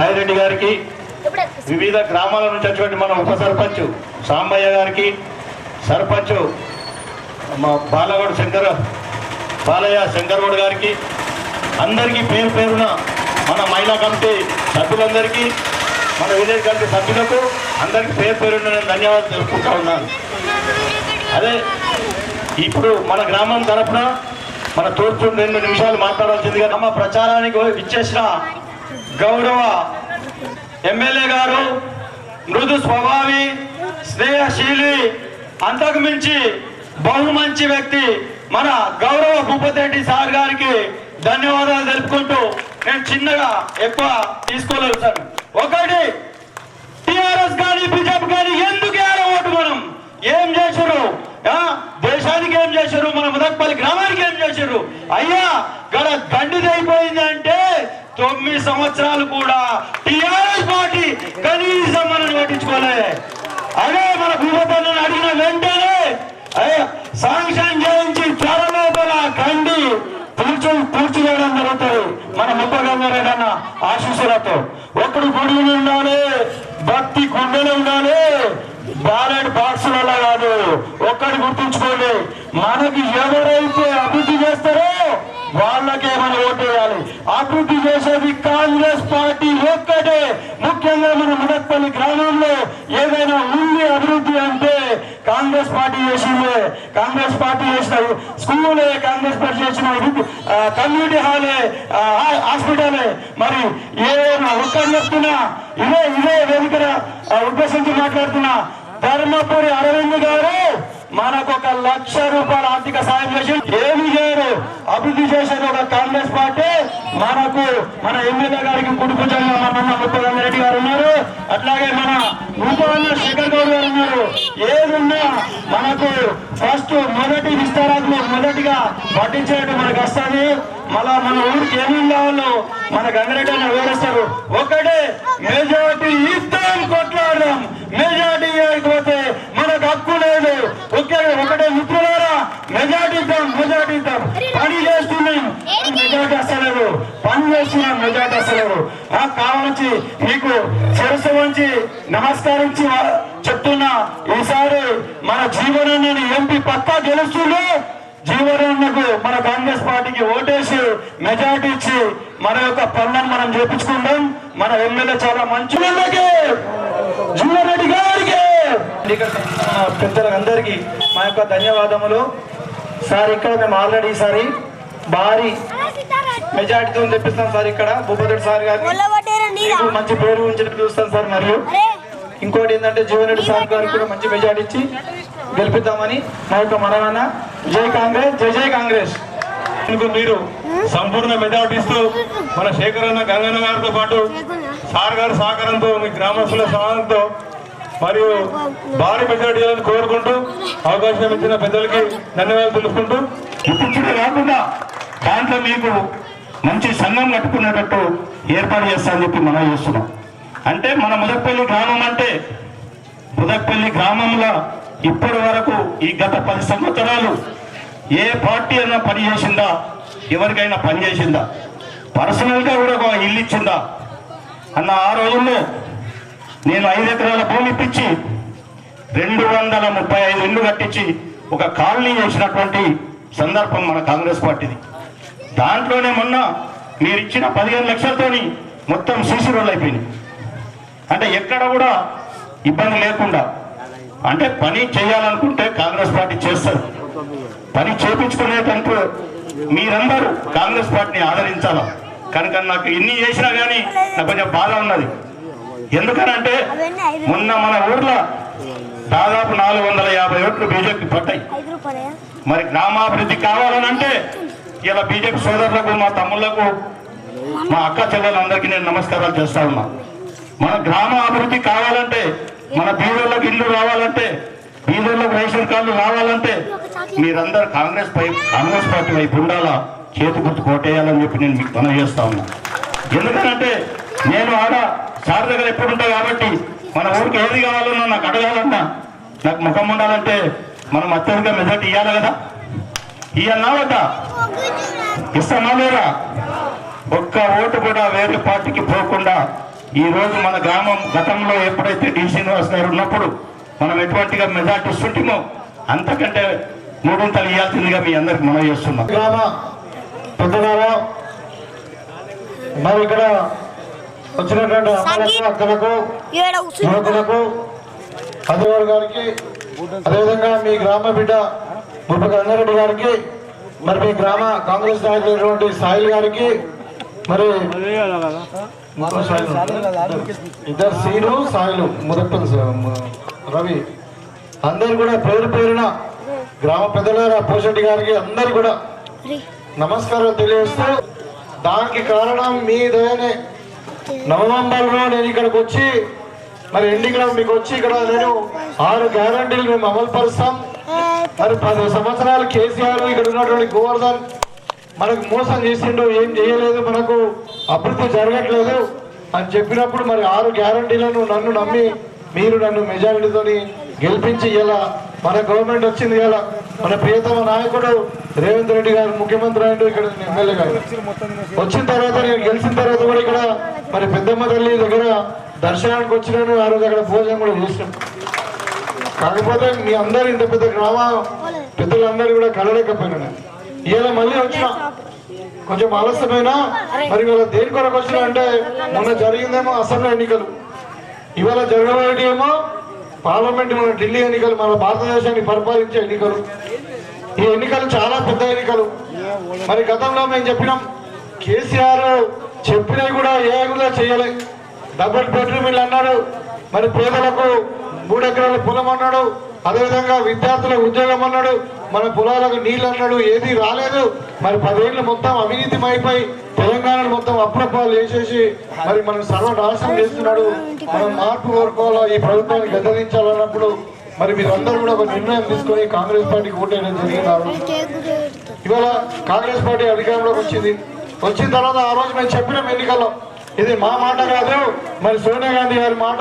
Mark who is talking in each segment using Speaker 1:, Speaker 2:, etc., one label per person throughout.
Speaker 1: సాయిరెడ్డి గారికి వివిధ గ్రామాల నుంచి వచ్చినటువంటి మన ఉప సర్పంచ్ సాంబయ్య గారికి సర్పంచ్ మా బాలగౌడ్ శంకర్ బాలయ్య శంకర్గౌడ్ గారికి అందరికీ పేరు పేరున మన మహిళా కమిటీ సభ్యులందరికీ మన విలేజ్ కమిటీ సభ్యులకు అందరికీ పేరు పేరున నేను ధన్యవాదాలు తెలుపుకుంటా ఉన్నాను. అదే ఇప్పుడు మన గ్రామం తరపున మన తూర్పు రెండు నిమిషాలు మాట్లాడాల్సిందిగా
Speaker 2: తమ ప్రచారానికి ఇచ్చేసిన గౌరవ ఎమ్మెల్యే గారు మృదు స్వభావి స్నేహశీలి అంతకు మించి బహు మంచి వ్యక్తి మన గౌరవ భూపతిరెడ్డి సార్ గారికి ధన్యవాదాలు తెలుపుకుంటూ నేను చిన్నగా ఎక్కువ తీసుకోలేదు సార్. ఒకటి టిఆర్ఎస్ కానీ బీజేపీ కానీ ఎందుకు వేయాలి ఓటు మనం? ఏం చేశారు ఆ? దేశానికి ఏం చేశారు మన ముదక్పల్లి గ్రామానికి ఏం చేశారు అయ్యా గడ అయిపోయింది అంటే తొమ్మిది సంవత్సరాలు కూడా టిఆర్ఎస్ పార్టీ కనీసం మనం పట్టించుకోలే. అదే మన భూపతలను అడిగిన వెంటనే శాంక్షన్ చేయించి త్వర లోపల కండి పూడ్చు పూడ్చివేయడం జరుగుతుంది. మన ముప్ప గంగారెడ్డి ఆశీస్సులతో. ఒకడు గుడిలో ఉండాలి భక్తి గుండెలో ఉండాలి బ్యాలెట్ బాక్సులలో కాదు. ఒక్కడి గుర్తుంచుకోండి మనకి ఎవరైతే అభివృద్ధి చేస్తారో వాళ్ళకే మనం ఓటు వేయాలి? అభివృద్ధి చేసేది కాంగ్రెస్ పార్టీ ఒక్కటే. ముఖ్యంగా మన మునక్పల్లి గ్రామంలో ఏదైనా ఉంది అభివృద్ధి అంటే కాంగ్రెస్ పార్టీ చేసిందే. కాంగ్రెస్ పార్టీ చేసిన స్కూలే కాంగ్రెస్ పార్టీ చేసిన కమ్యూనిటీ హాలే హాస్పిటలే. మరి ఏ ఒక్కరు చెప్తున్నా ఇదే ఇదే వేదికన ఉద్దేశించి మాట్లాడుతున్నా ధర్మపురి అరవింద్ గారు మనకు ఒక లక్ష రూపాయల ఆర్థిక సాయం చేసి ఏమి చేయరు అభివృద్ధి చేసేది ఒక కాంగ్రెస్ పార్టీ? మనకు మన ఎమ్మెల్యే గారికి కుటుంబ మన ముప్పగారెడ్డి గారు ఉన్నారు. అట్లాగే మన రూపాయల శేఖర్ గౌడ్ గారు ఉన్నారు. ఏదున్నా మనకు ఫస్ట్ మొదటి విస్తారాలు మొదటిగా పట్టించేట్టు మనకు వస్తుంది. మళ్ళా మన ఊరికి ఏమేమి కావాలో మన గంగరెడ్డి అని వివరిస్తారు. ఒకటి మెజార్టీ ఇద్దాం కొట్లాడదాం మెజార్టీ ఇవ్వకపోతే మనకు హక్కు లేదు ఒకే ఒకటే మిత్రులారా మెజార్టీ ఇద్దాం మెజార్టీ ఇద్దాం పని చేస్తున్నాం కానీ మెజార్టీ వస్తలేదు పని చేస్తున్నాం మెజార్టీ వస్తలేదు ఆ కావాలని మీకు శిరస్సు వంచి నమస్కరించి వా- చెప్తున్నా ఈసారి మన జీవనాన్ని ఎంపీ పక్కా గెలుస్తుండే జీవనాన్నకు మన కాంగ్రెస్ పార్టీకి ఓటేసి మెజార్టీ ఇచ్చి మన యొక్క పనులను మనం చేపించుకుందాం. మన ఎమ్మెల్యే చాలా మంచి జీవరెడ్డి గారికి. పెద్దలందరికీ మా యొక్క ధన్యవాదములు. సార్ ఇక్కడ మేము ఆల్రెడీ ఈసారి భారీ మెజార్టీతో తెప్పిస్తాం సార్ ఇక్కడ. భూపతి సార్ మీకు మంచి పేరు ఉంచి చూస్తాం సార్ మరియు ఇంకోటి ఏంటంటే జీవనరెడ్డి సార్ గారికి కూడా మంచి మెజార్టీ ఇచ్చి గెలిపిద్దామని మా యొక్క మనవన్న జై కాంగ్రెస్ జై జై కాంగ్రెస్.
Speaker 1: మీరు సంపూర్ణ మెజార్టీ ఇస్తూ మన శేఖరన్న గంగన్న గారితో పాటు సార్ గారి సహకారంతో మీ గ్రామస్తుల సహాయంతో మరియు భారీ మెజార్టీ కోరుకుంటూ అవకాశం ఇచ్చిన పెద్దలకి ధన్యవాదాలు తెలుపుకుంటూ ఇప్పించడం కాకుండా దాంట్లో మీకు మంచి సంఘం కట్టుకునేటట్టు ఏర్పాటు చేస్తామని చెప్పి మనం చేస్తున్నాం. అంటే మన ముదక్పల్లి గ్రామం అంటే ముదక్పల్లి గ్రామంలో ఇప్పటి వరకు ఈ గత పది సంవత్సరాలు ఏ పార్టీ అయినా పని చేసిందా? ఎవరికైనా పని చేసిందా? పర్సనల్గా కూడా ఒక ఇల్లు ఇచ్చిందా? అన్న ఆ రోజుల్లో నేను ఐదు ఎకరాల భూమి ఇప్పించి రెండు వందల ముప్పై ఐదు ఇండ్లు కట్టించి ఒక కాలనీ చేసినటువంటి సందర్భం మన కాంగ్రెస్ పార్టీది. దాంట్లోనే మొన్న మీరు ఇచ్చిన పదిహేను లక్షలతోని మొత్తం సీసీ రోడ్లు అయిపోయినాయి. అంటే ఎక్కడ కూడా ఇబ్బంది లేకుండా అంటే పని చేయాలనుకుంటే కాంగ్రెస్ పార్టీ చేస్తారు. పని చేపించుకునేటంటూ మీరందరూ కాంగ్రెస్ పార్టీని ఆదరించాలా? కనుక నాకు ఇన్ని చేసినా కానీ నాకు కొంచెం బాధ ఉన్నది. ఎందుకనంటే మొన్న మన ఊర్లో దాదాపు నాలుగు వందల యాభై ఓట్లు బీజేపీ పడ్డాయి. మరి గ్రామాభివృద్ధి కావాలనంటే ఇలా బీజేపీ సోదరులకు మా తమ్ముళ్ళకు మా అక్క చెల్లెలందరికీ నేను నమస్కారాలు చేస్తా ఉన్నా. మన గ్రామ అభివృద్ధి కావాలంటే మన బీదర్లకు ఇల్లు రావాలంటే బీదర్లకు రేషన్ కార్డు రావాలంటే మీరందరూ కాంగ్రెస్ పై కాంగ్రెస్ పార్టీ వైపు ఉండాలా? చేతి గుర్తు కోటేయాలని చెప్పి నేను మీకు మనం చేస్తా ఉన్నా. ఎందుకంటే నేను ఆడ సార్ దగ్గర ఎప్పుడు ఉంటా కాబట్టి మన ఊరికి ఏది కావాలన్నా నాకు అడగాలన్నా. నాకు ముఖం ఉండాలంటే మనం అత్యధిక మెజార్టీ ఇవ్వాలి కదా? ఇవ్వాలన్నా వద్దా? ఇస్తామా లేదా? ఒక్క ఓటు కూడా వేరే పార్టీకి పోకుండా ఈ రోజు మన గ్రామం గతంలో ఎప్పుడైతే డి శ్రీనివాస్ గారు ఉన్నప్పుడు మనం ఎటువంటిగా మెజార్టీ ఇస్తుంటామో అంతకంటే మూడింతలు ఇవ్వాల్సిందిగా మీ అందరికి మనం చేస్తున్నాం
Speaker 3: గ్రామ పెద్దగారా మరి ఇక్కడ వచ్చినటువంటి అక్కలకు యువకులకు అధివారి గారికి అదేవిధంగా మీ గ్రామ బిడ్డ ముప్పై రంగారెడ్డి గారికి మరి మీ గ్రామ కాంగ్రెస్ నాయకులైనటువంటి సాయిల్ గారికి మరి. ఇద్దరు సీను సాయిలు ముదప్పన్ రవి అందరు కూడా పేరు పేరున గ్రామ పెద్దలారా పోషెట్టి గారికి అందరు కూడా నమస్కారం తెలియజేస్తూ దానికి కారణం మీ దయనే. నవంబర్లో నేను ఇక్కడికి వచ్చి మరి ఎన్నికల మీకు వచ్చి ఇక్కడ నేను ఆరు గ్యారంటీలు మేము అమలు పరుస్తాం మరి పది సంవత్సరాలు కేసీఆర్ ఇక్కడ ఉన్నటువంటి గోవర్ధన్ మనకు మోసం చేసిండు ఏం చేయలేదు మనకు అభివృద్ధి జరగట్లేదు అని చెప్పినప్పుడు మరి ఆరు గ్యారంటీలను నన్ను నమ్మి మీరు నన్ను మెజారిటీతోని గెలిపించి ఇలా మన గవర్నమెంట్ వచ్చింది ఇలా మన ప్రియతమ నాయకుడు రేవంత్ రెడ్డి గారు ముఖ్యమంత్రి అయ్యిండు ఇక్కడ ఎమ్మెల్యే గారు. వచ్చిన తర్వాత నేను గెలిచిన తర్వాత కూడా ఇక్కడ మరి పెద్దమ్మ తల్లి దగ్గర దర్శనానికి వచ్చినాను ఆ రోజు అక్కడ భోజనం కూడా చేసినాం. కాకపోతే మీ అందరు ఇంత పెద్ద గ్రామ పెద్దలందరూ కూడా కలలేకపోయినా ఇలా మళ్ళీ వచ్చిన కొంచెం ఆలస్యమైనా మరి వీళ్ళ దేని కొరకు వచ్చినా అంటే మొన్న జరిగిందేమో అసెంబ్లీ ఎన్నికలు. ఇవాళ జరగబోయేటి ఏమో? పార్లమెంట్ మన ఢిల్లీ ఎన్నికలు మన భారతదేశాన్ని పరిపాలించే ఎన్నికలు. ఈ ఎన్నికలు చాలా పెద్ద ఎన్నికలు. మరి గతంలో మేము చెప్పినాం కేసీఆర్ చెప్పినవి కూడా ఏ కూడా చేయలే. డబుల్ బెడ్రూమ్ ఇల్లు అన్నాడు మరి పేదలకు మూడు ఎకరాల పొలం అన్నాడు అదేవిధంగా విద్యార్థులకు ఉద్యోగం అన్నాడు మన పొలాలకు నీళ్ళు అన్నాడు ఏది రాలేదు. మరి పదేళ్ళు మొత్తం అవినీతిమైపోయి తెలంగాణ మొత్తం అప్రపాలు వేసేసి మరి మనం సర్వనాశనం చేస్తున్నాడు. మనం మార్పు కోరుకోవాలా? ఈ ప్రభుత్వాన్ని గద్దరించాలన్నప్పుడు మరి మీరందరూ కూడా ఒక నిర్ణయం తీసుకొని కాంగ్రెస్ పార్టీకి ఓటేయడం జరిగింది? ఇవాళ కాంగ్రెస్ పార్టీ అధికారంలోకి వచ్చింది. వచ్చిన తర్వాత ఆ రోజు మేము చెప్పినాం ఎన్నికల్లో. ఇది మా మాట కాదు మరి సోనియా గాంధీ గారి మాట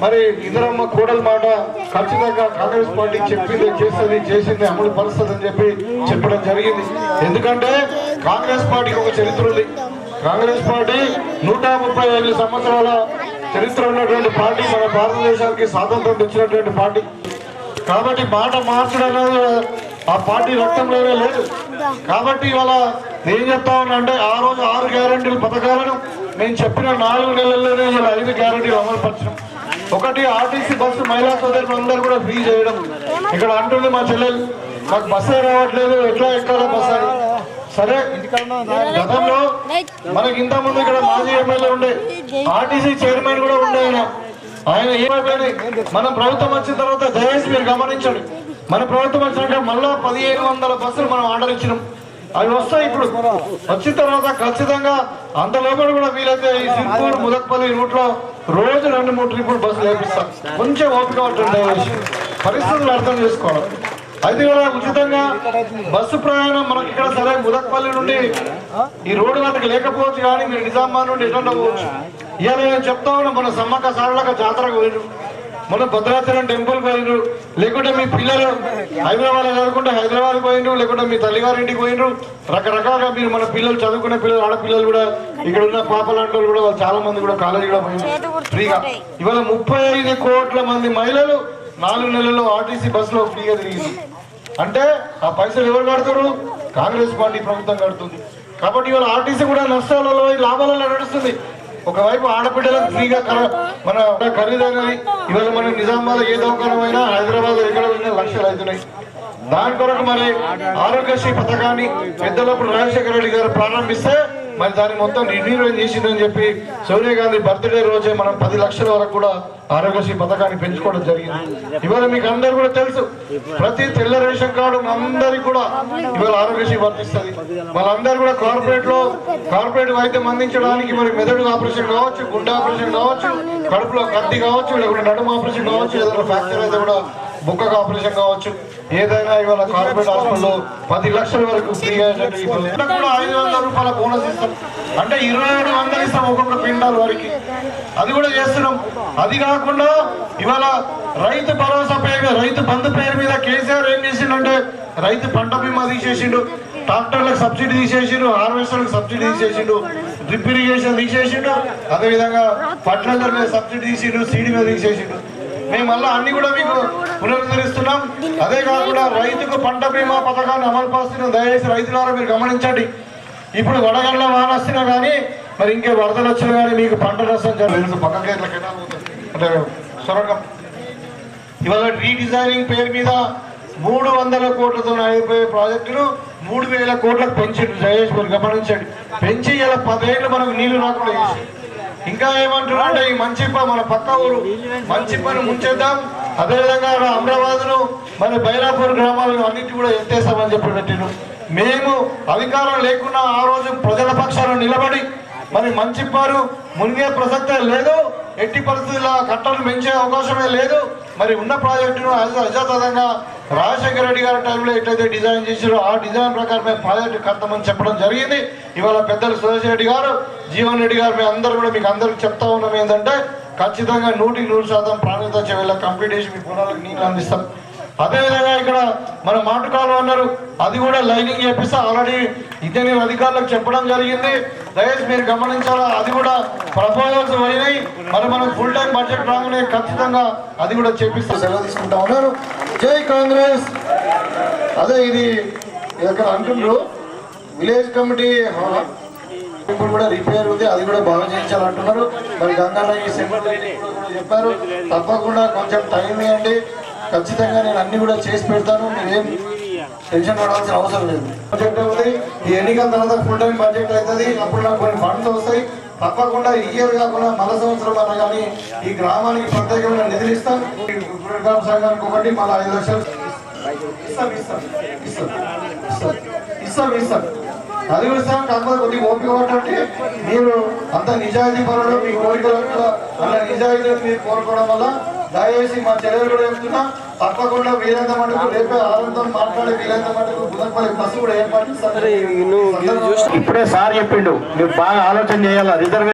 Speaker 3: మరి ఇందిరమ్మ కూడల మాట. ఖచ్చితంగా కాంగ్రెస్ పార్టీ చెప్పింది చేస్తుంది చేసింది అమలు పరుస్తుంది అని చెప్పి చెప్పడం జరిగింది. ఎందుకంటే కాంగ్రెస్ పార్టీకి ఒక చరిత్ర ఉంది. కాంగ్రెస్ పార్టీ నూట ముప్పై ఐదు సంవత్సరాల చరిత్ర ఉన్నటువంటి పార్టీ మన భారతదేశానికి స్వాతంత్రం ఇచ్చినటువంటి పార్టీ. కాబట్టి మాట మార్చడం ఆ పార్టీ రక్తంలోనే లేదు. కాబట్టి ఇవాళ ఏం చెప్తా ఉన్నా అంటే ఆ రోజు ఆరు గ్యారంటీల పథకాలను నేను చెప్పిన నాలుగు నెలల్లోనే ఇలా ఐదు గ్యారంటీలు అమలుపరచడం ఒకటి ఆర్టీసీ బస్సు మహిళా సోదరులు కూడా ఫ్రీ చేయడం. ఇక్కడ అంటుంది మా చెల్లెలు మాకు బస్సే రావట్లేదు ఎట్లా ఎక్కాలో బస్సు అని? సరే గతంలో మనకి ఇంత ముందు ఇక్కడ మాజీ ఎమ్మెల్యే ఉండే ఆర్టీసీ చైర్మన్ కూడా ఉండే ఆయన. ఆయన ఏమైపోయింది మన ప్రభుత్వం వచ్చిన తర్వాత దయచేసి మీరు గమనించండి. మన ప్రభుత్వం వచ్చినాక మళ్ళా పదిహేను వందల బస్సులు మనం ఆర్డర్ ఇచ్చినాం. అవి వస్తాయి ఇప్పుడు. వచ్చిన తర్వాత ఖచ్చితంగా అంత లోపల కూడా వీలైతే ఈ సింపూర్ ముదక్పల్లి రూట్లో రోజు రెండు మూడు ట్రిపుల్ బస్సులు వేపిస్తాం కొంచెం ఓపిక దయచేసి పరిస్థితులు అర్థం చేసుకోవాలి. అయితే కూడా ఉచితంగా బస్సు ప్రయాణం మనకి ఇక్కడ సరే ముదక్పల్లి నుండి ఈ రోడ్డు మనకి లేకపోవచ్చు కానీ మీరు నిజామాబాద్ నుండి ఎట్లా పోవచ్చు. ఇవాళ నేను చెప్తా ఉన్నా మన సమ్మక్క సారలక జాతరకు పోయిరు మన భద్రాచలం టెంపుల్ పోయినరు లేకుంటే మీ పిల్లలు హైదరాబాద్ చదువుకుంటే హైదరాబాద్ పోయినరు లేకుంటే మీ తల్లిగారింటికి పోయినరు రకరకాలుగా మీరు మన పిల్లలు చదువుకునే పిల్లలు ఆడపిల్లలు కూడా ఇక్కడ ఉన్న పాప లాంటి వాళ్ళు కూడా వాళ్ళు చాలా మంది కూడా కాలేజీ కూడా పోయినారు ఫ్రీగా. ఇవాళ ముప్పై ఐదు కోట్ల మంది మహిళలు నాలుగు నెలల్లో ఆర్టీసీ బస్సులో ఫ్రీగా తిరిగింది. అంటే ఆ పైసలు ఎవరు కడతారు? కాంగ్రెస్ పార్టీ ప్రభుత్వం కడుతుంది. కాబట్టి ఇవాళ ఆర్టీసీ కూడా నష్టాలలో లాభాలలో నడుస్తుంది. ఒకవైపు ఆడబిడ్డలకు ఫ్రీగా కర- మన ఖరీదైనవి ఇవాళ మన నిజామాబాద్ ఏ దవాఖానమైనా హైదరాబాద్ ఎక్కడ పోయినా లక్షలు అవుతున్నాయి. దాని కొరకు మరి ఆరోగ్యశ్రీ పథకాన్ని పెద్దలప్పుడు రాజశేఖర రెడ్డి గారు ప్రారంభిస్తే మరి దాన్ని మొత్తం నిర్వీర్యం చేసిందని చెప్పి సోనియా గాంధీ బర్త్డే రోజే మనం పది లక్షల వరకు కూడా ఆరోగ్యశ్రీ పథకాన్ని పెంచుకోవడం జరిగింది. ఇవాళ మీకు అందరు కూడా తెలుసు. ప్రతి తెల్ల రేషన్ కార్డు అందరికి కూడా ఇవాళ ఆరోగ్యశ్రీ వర్తిస్తుంది. వాళ్ళందరూ కూడా కార్పొరేట్లో కార్పొరేట్ వైద్యం అందించడానికి మరి మెదడు ఆపరేషన్ కావచ్చు గుండె ఆపరేషన్ కావచ్చు కడుపులో కత్తి కావచ్చు లేకుంటే నడుము ఆపరేషన్ కావచ్చు ఏదైనా ఫ్రాక్చర్ అయితే కూడా బుక్కకు ఆపరేషన్ కావచ్చు. ఏదైనా ఇవాళ కార్పొరేట్ హాస్పిటల్లో పది లక్షల వరకు ఫ్రీగా కూడా ఐదు వందల రూపాయల బోనస్ ఇస్తాం. అంటే ఇరవై ఏడు వందలు ఇస్తాం ఒక్కొక్క పిండాల వారికి. అది కూడా చేస్తున్నాం. అది కాకుండా ఇవాళ రైతు భరోసా పేరు రైతు బంధు పేరు మీద కేసీఆర్ ఏం చేసిండంటే రైతు పంట బీమా తీసేసిండు ట్రాక్టర్లకు సబ్సిడీ తీసేసిండు హార్వెస్టర్లకు సబ్సిడీ తీసేసిండు డ్రిప్ ఇరిగేషన్ తీసేసిండు అదేవిధంగా ఫర్టిలైజర్ మీద సబ్సిడీ తీసిండు సీడీ మీద తీసేసిండు. మేము మళ్ళీ అన్ని కూడా మీకు పునరుద్ధరిస్తున్నాం. అదే కాకుండా రైతుకు పంట బీమా పథకాన్ని అమలు పరుస్తున్నాం దయచేసి రైతులారా మీరు గమనించండి. ఇప్పుడు వడగళ్ళ వాన వస్తున్నా కానీ మరి ఇంకే వరదలు వచ్చినా కానీ మీకు పంట నష్టం పక్కకే పోతుంది. అంటే సొరంగం. ఇవాళ రీడిజైనింగ్ పేరు మీద మూడు వందల కోట్లతో అయిపోయే ప్రాజెక్టును మూడు వేల కోట్లకు పెంచిండు జయేష్ మీరు గమనించండి. పెంచి ఇలా పదేళ్ళు మనకు నీళ్ళు రాకుండా ఇంకా ఏమంటున్నారంటే ఈ మంచిప్ప మన పక్క ఊరు మంచిప్పని ముంచేద్దాం. అదేవిధంగా అమరాబాద్ను మన బైరాపూర్ గ్రామాలను అన్నిటి కూడా ఎత్తేస్తామని చెప్పి పెట్టిను మేము అధికారం లేకున్నా ఆ రోజు ప్రజల పక్షాన నిలబడి మరి మంచిప్పారు మునిగే ప్రసక్తే లేదు ఎట్టి పరిస్థితుల్లో కట్టలు పెంచే అవకాశమే లేదు. మరి ఉన్న ప్రాజెక్టును అజ- రాజశేఖర రెడ్డి గారి టైంలో ఎట్లయితే డిజైన్ చేసారో ఆ డిజైన్ ప్రకారమే ప్రాజెక్టు కడతామని చెప్పడం జరిగింది. ఇవాళ పెద్దలు సురేష్ రెడ్డి గారు జీవన్ రెడ్డి గారు మేము అందరూ కూడా మీకు అందరికి చెప్తా ఉన్నాం ఏంటంటే ఖచ్చితంగా నూటికి నూరు శాతం ప్రాణ్యత చెవిలో కంప్లీట్ చేసి మీ పొలాలకు నీళ్ళు అందిస్తాం. అదేవిధంగా ఇక్కడ మన మాటకాలు అన్నారు. అది కూడా లైనింగ్ చేపిస్తే ఆల్రెడీ ఇంజనీర్ అధికారులకు చెప్పడం జరిగింది. దయచేసి మీరు గమనించాలా? అది కూడా ప్రపోజల్స్ పోయినాయి. మరి మనం ఫుల్ టైం బడ్జెట్ రాగానే ఖచ్చితంగా అది కూడా చేపిస్తే సెలవు తీసుకుంటా ఉన్నారు. జై కాంగ్రెస్. అదే ఇది ఇక్కడ అంటుండ్రు? విలేజ్ కమిటీ ఇప్పుడు కూడా రిపేర్ ఉంది. అది కూడా బాగా చేయించాలంటున్నారు. మరి గంగన్న ఈ సెక్రటరీ చెప్పారు. తప్పకుండా కొంచెం టైం ఇవ్వండి. ఖచ్చితంగా నేను అన్ని కూడా చేసి పెడతాను. మీరేం టెన్షన్ పడాల్సిన అవసరం లేదు. బడ్జెట్ అవుతుంది. ఈ ఎన్నికల తర్వాత ఫుల్ టైం బడ్జెట్ అవుతుంది. అప్పుడు నాకు కొన్ని ఫండ్స్ వస్తాయి. తప్పకుండా ఇయర్ కాకుండా మల సంవత్సరం అన్న కానీ ఈ గ్రామానికి ప్రత్యేకమైన నిధులు ఇస్తాం. సంఘానికి ఒకటి మళ్ళీ ఐదు లక్షలు. ఇస్తాం ఇస్తాం ఇస్తాం ఇస్తాం ఇస్తాం ఇస్తాం. అది ఇస్తాం. కాకపోతే కొద్దిగా ఓపిక పట్టండి. మీరు అంత నిజాయితీ పనులు మీ కోరికలు కూడా అన్న నిజాయితీ మీరు కోరుకోవడం వల్ల దయచేసి మా చెల్లెలు కూడా చెప్తున్నా తప్పకుండా వీలైనంత మటుకు రేపే ఆనందంతో మాట్లాడి వీలైనంత మటుకు బుధపల్లి బస్సు కూడా ఏర్పాటు
Speaker 2: ఇప్పుడే సార్ చెప్పిండు నువ్వు బాగా ఆలోచన చేయాలి రిజర్వ్